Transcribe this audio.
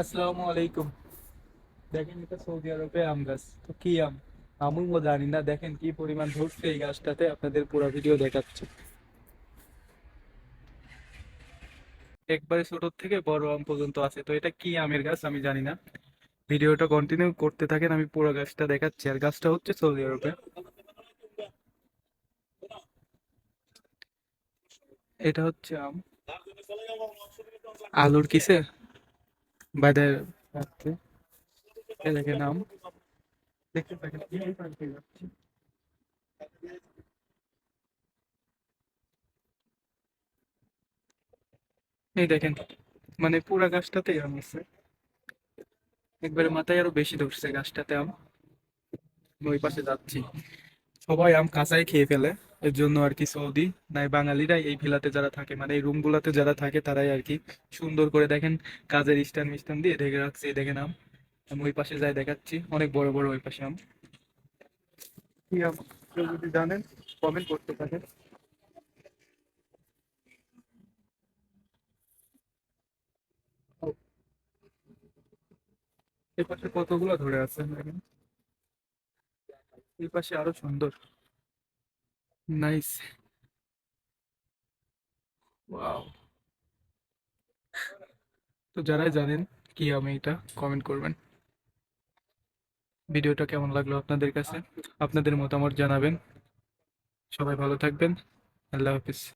আসসালামু আলাইকুম। দেখেন এটা সৌদি আরবে আম গাছ। তো কি আম? আমিও জানি না। দেখেন কি পরিমাণ ধরছে এই গাছটাতে। আপনাদের পুরো ভিডিও দেখাচ্ছে। একবারে ছোট থেকে বড় আম পর্যন্ত আছে। তো এটা কি আমের গাছ? আমি জানি না। ভিডিওটা কন্টিনিউ করতে থাকেন, আমি পুরো গাছটা দেখাচ্ছি। আর গাছটা হচ্ছে সৌদি আরবে। এটা হচ্ছে আম। আলুর কিসে বাইরে রাখতে এ দেখেন আম দেখতে পাচ্ছেন, এই দেখেন মানে পুরা গাছটাতেই আম আছে। একবারে মাথায় আরও বেশি ধরছে গাছটাতে আম আমি। ওই পাশে যাচ্ছি। সবাই আম কাঁচাই খেয়ে ফেলে। এর জন্য আর কি সৌদি, নাই বাঙালিরাই এই ভিলাতে যারা থাকে মানে এই রুম গুলাতে যারা থাকে, তারাই আর কি সুন্দর করে দেখেন কাজের স্ট্যান্ড মিস্ট্যান্ড দিয়ে ঢেকে রাখছে এই দেখেন আম। ওই পাশে যাই দেখাচ্ছি, অনেক বড় বড় ওই পাশে আম। কেউ যদি জানেন কমেন্ট করতে থাকেন এই পাশে কতগুলো ধরে আছে, দেখেন? এই পাশে আরও সুন্দর। নাইস ওয়াও তো যারাই জানেন কি আমি এটা কমেন্ট করবেন। ভিডিওটা কেমন লাগল আপনাদের কাছে? আপনাদের মতামত জানাবেন। সবাই ভালো থাকবেন। আল্লাহ হাফিজ।